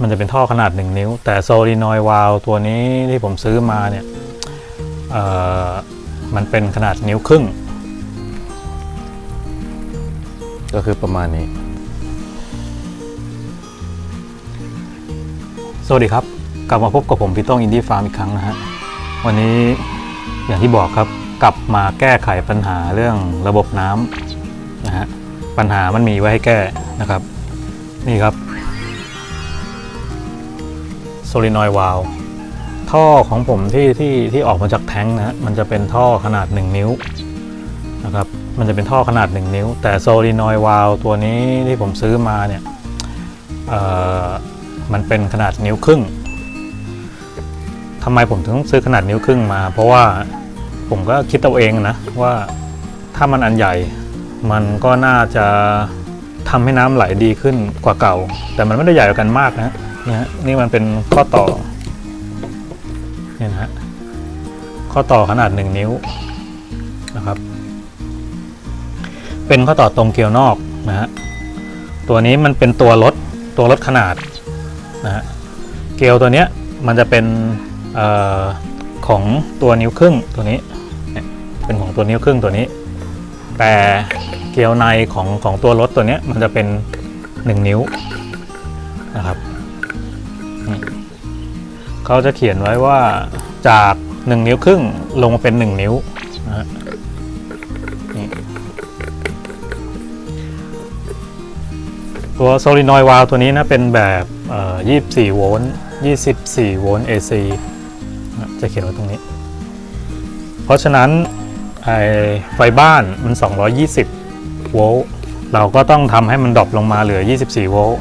มันจะเป็นท่อขนาด 1 นิ้ว แต่โซลินอยวาลตัวนี้ที่ผมซื้อมาเนี่ยเอ่อมันเป็นขนาดนิ้วครึ่ง ก็คือประมาณนี้ สวัสดีครับ กลับมาพบกับผมพี่โต้งอินดี้ฟาร์มอีกครั้งนะฮะ วันนี้อย่างที่บอกครับกลับมาแก้ไขปัญหาเรื่องระบบน้ำนะฮะปัญหามันมีไว้ให้แก้นะครับ นี่ครับ โซลินอยวาลท่อของผมที่ที่ที่ออกมาจากแท้งนะฮะมันจะเป็นท่อขนาด 1 นิ้วนะครับมันจะเป็นท่อขนาด 1 นิ้ว แต่โซลินอยวาลตัวนี้ที่ผมซื้อมาเนี่ยเอ่อมันเป็นขนาดนิ้วครึ่งทำไมผมถึงซื้อขนาดนิ้วครึ่งมา เพราะว่าผมก็คิดเอาเองนะว่าถ้ามันอันใหญ่มันก็น่าจะทำให้น้ำไหลดีขึ้นกว่าเก่า แต่มันไม่ได้ใหญ่กันมากนะ นี่ฮะนี่มันเป็นข้อต่อเนี่ยนะฮะข้อต่อขนาด 1 นิ้วนะครับ เป็นข้อต่อตรงเกลียวนอกนะฮะตัวนี้มันเป็นตัวลดตัวลดขนาดนะฮะเกลียวตัวเนี้ยมันจะเป็นออของตัวนิ้วครึ่งตัวนี้เป็นของตัวนิ้วครึ่งตัวนี้ แต่เกลียวในของของตัวรถตัวนี้มันจะเป็น 1 นิ้วนะครับ เขาจะเขียนไว้ว่าจาก1นิ้วครึ่งลงมาเป็น1นิ้วนะฮะตัวโซลินอยวาลตัวนี้นะเป็นแบบ24 โวลต์ 24 โวลต์ AC จะเขียนไว้ตรงนี้ เพราะฉะนั้นไอไฟบ้านมัน 220 โวลต์ เราก็ต้องทำให้มันดรอปลงมาเหลือ 24 โวลต์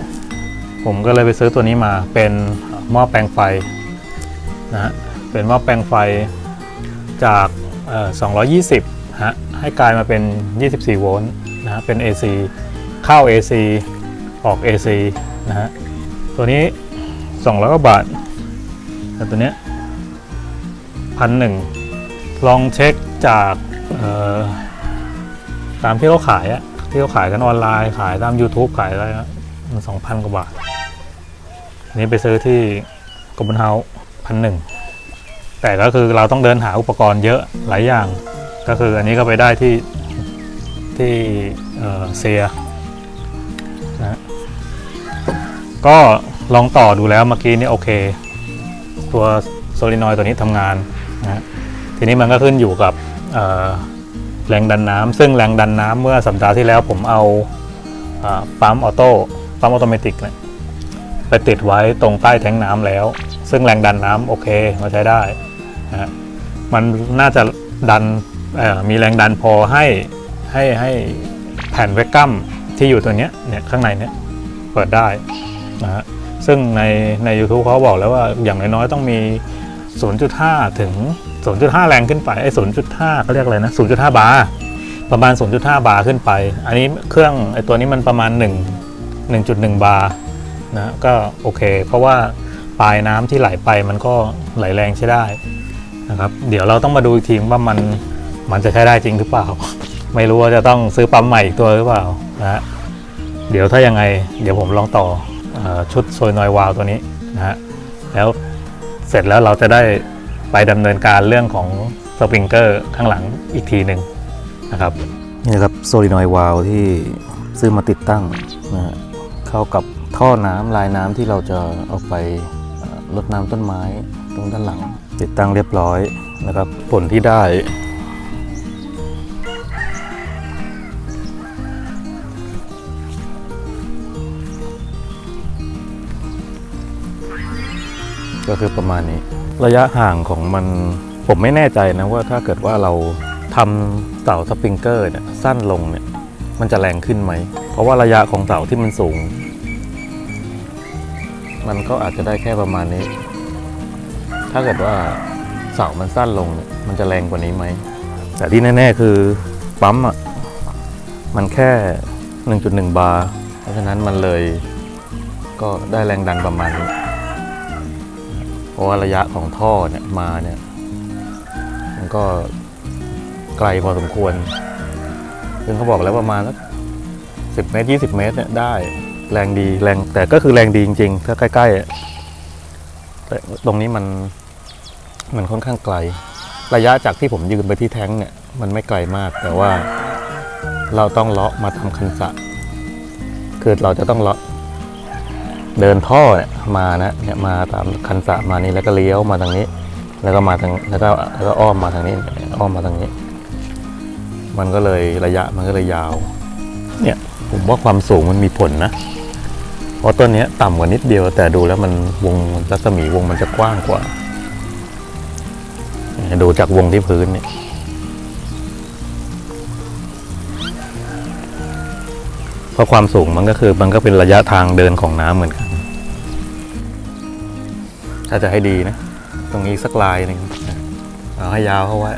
ผมก็เลยไปซื้อตัวนี้มาเป็นหม้อแปลงไฟนะฮะเป็นหม้อแปลงไฟจาก 220ฮะให้กลายมาเป็น 24 โวลต์นะฮะเป็น AC เข้า AC ออก AC นะฮะตัวนี้ 200กว่าบาทแต่ตัวเนี้ยพันหนึ่งลองเช็คจากตามที่เขาขายอะที่เขาขายกันออนไลน์ขายตาม YouTube ขายอะไรอะ มันสองพันกว่าบาท นี้ไปซื้อที่กบนเฮาพันหนึ่ง แต่ก็คือเราต้องเดินหาอุปกรณ์เยอะหลายอย่าง ก็คืออันนี้ก็ไปได้ที่ที่เซียนะก็ลองต่อดูแล้วเมื่อกี้นี่โอเค ตัวโซลินอยตัวนี้ทำงานนะทีนี้มันก็ขึ้นอยู่กับแรงดันน้ำซึ่งแรงดันน้ำเมื่อสัปดาห์ที่แล้วผมเอาปั๊มออโต้ ปั๊มออโตเมติกเนี่ยไปติดไว้ตรงใต้แทงน้ำแล้ว ซึ่งแรงดันน้ำโอเคมาใช้ได้นะฮะมันน่าจะดันมีแรงดันพอให้ให้ให้แผ่นเวกัมที่อยู่ตัวเนี้ยเนี่ยข้างในเนี้ยเปิดได้นะฮะซึ่งในใน u t u b e เขาบอกแล้วว่าอย่างน้อยๆต้องมี 0.5 ถึง 0.5 แรงขึ้นไปไอ้0.5เขาเรียกอะไรนะ 0.5 บาร์ประมาณ 0.5 บาร์ขึ้นไป อันนี้เครื่องไอ้ตัวนี้มันประมาณ 1 1.1 บาร์นะก็โอเค เพราะว่าปลายน้ำที่ไหลไปมันก็ไหลแรงใช้ได้นะครับเดี๋ยวเราต้องมาดูอีกทีว่ามันมันจะใช้ได้จริงหรือเปล่า ไม่รู้ว่าจะต้องซื้อปั๊มใหม่อีกตัวหรือเปล่านะเดี๋ยวถ้ายังไง เดี๋ยวผมลองต่อออชุดโซยนอยวาลตัวนี้นะฮะแล้วเสร็จแล้วเราจะได้ไปดำเนินการเรื่องของสปริงเกอร์ข้างหลังอีกทีหนึ่งนะครับนี่นะครับโซลินอยวาลที่ซื้อมาติดตั้งนะฮะ เข้ากับท่อน้ำลายน้ำที่เราจะเอาไปเอ่อรดน้ำต้นไม้ตรงด้านหลัง ติดตั้งเรียบร้อยนะครับ ผลที่ได้ก็คือประมาณนี้ระยะห่างของมันผมไม่แน่ใจนะว่าถ้าเกิดว่าเราทำเสาสปริงเกอร์เนี่ยสั้นลงเนี่ยมันจะแรงขึ้นไหม เพราะว่าระยะของเสาที่มันสูง มันก็อาจจะได้แค่ประมาณนี้ ถ้าเกิดว่าเสามันสั้นลงเนี่ยมันจะแรงกว่านี้ไหม แต่ที่แน่ ๆ คือปั๊มอะ มันแค่ 1.1 บาร์ เพราะฉะนั้นมันเลยก็ได้แรงดันประมาณนี้ เพราะว่าระยะของท่อเนี่ยมาเนี่ย มันก็ไกลพอสมควร ซึ่งเขาบอกแล้วประมาณสักสิเมตรยีเมตรเนี่ยได้ แรงดีแรงแต่ก็คือแรงดีจริง ๆ ถ้าใกล้ๆอะแต่ตรงนี้มันมันค่อนข้างไกล ระยะจากที่ผมยืนไปที่แท้งเนี่ยมันไม่ไกลมาก แต่ว่าเราต้องเลาะมาทำคันสะคือเราจะต้องเลาะเดินท่อเนี่ยมานะเนี่ยมาตามคันสะมานี่แล้วก็เลี้ยวมาทางนี้ แล้วก็มาทางแล้วก็แล้วก็อ้อมมาทางนี้อ้อมมาทางนี้ มันก็เลยระยะมันก็เลยยาว เนี่ย ผมว่าความสูงมันมีผลนะเพราะต้นนี้ต่ำกว่านิดเดียว แต่ดูแล้วมันวงรัศมีวงมันจะกว้างกว่า ดูจากวงที่พื้นเนี่ยเพราะความสูงมันก็คือมันก็เป็นระยะทางเดินของน้ำเหมือนกัน ถ้าจะให้ดีนะ ตรงนี้สักลายหนึ่งเอาให้ยาวเข้าไว้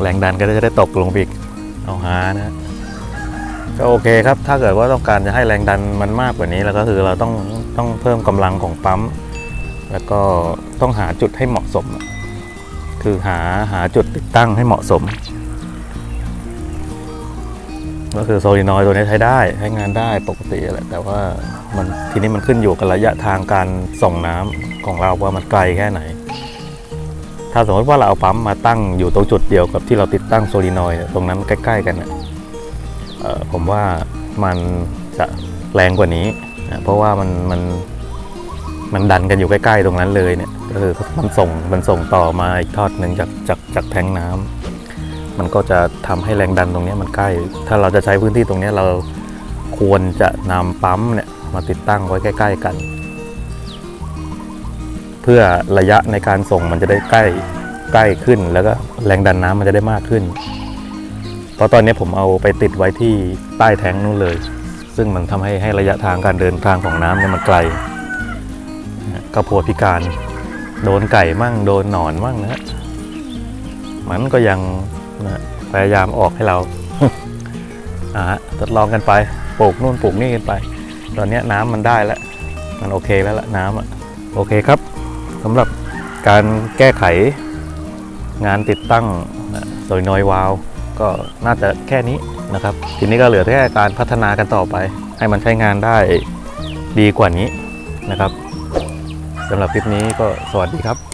แรงดันก็จะได้ตกลงไปอีกเอาหานะ ก็โอเคครับ ถ้าเกิดว่าต้องการจะให้แรงดันมันมากกว่านี้แล้วก็คือเราต้องต้องเพิ่มกำลังของปั๊ม แล้วก็ต้องหาจุดให้เหมาะสม คือหาหาจุดติดตั้งให้เหมาะสม ก็คือโซลินอยด์ตัวนี้ใช้ได้ใช้งานได้ปกติแหละแต่ว่ามันทีนี้มันขึ้นอยู่กับระยะทางการส่งน้ำของเราว่ามันไกลแค่ไหน ถ้าสมมติว่าเราเอาปั๊มมาตั้งอยู่ตรงจุดเดียวกับที่เราติดตั้งโซลินอยด์ตรงนั้นใกล้ ๆ กันเนี่ย ผมว่ามันจะแรงกว่านี้นะเพราะว่ามันมันมันดันกันอยู่ใกล้ๆตรงนั้นเลยเนี่ยก็คือมันส่งมันส่งต่อมาอีกทอดหนึ่งจากจากจากแทงน้ำมันก็จะทำให้แรงดันตรงนี้มันใกล้ ถ้าเราจะใช้พื้นที่ตรงนี้เราควรจะนำปั๊มเนี่ยมาติดตั้งไว้ใกล้ ๆกัน เพื่อระยะในการส่งมันจะได้ใกล้ใกล้ขึ้น แล้วก็แรงดันน้ำมันจะได้มากขึ้น ราะตอนนี้ผมเอาไปติดไว้ที่ใต้แทงนู้นเลย ซึ่งมันทำให้ให้ระยะทางการเดินทางของน้ำเนี่ยมันไกลกระพัวพิการ โดนไก่มั่งโดนหนอนมั่งนะฮะมันก็ยังนะพยายามออกให้เราอ่าทดลองกันไปปลูกนู่นปลูกนี่กันไป ตอนนี้น้ำมันได้แล้ว มันโอเคแล้วละน้ำอะโอเคครับสำหรับการแก้ไขงานติดตั้งโดยนอยวาลว ก็น่าจะแค่นี้นะครับ ทีนี้ก็เหลือแค่การพัฒนากันต่อไป ให้มันใช้งานได้ดีกว่านี้นะครับสำหรับคลิปนี้ก็สวัสดีครับ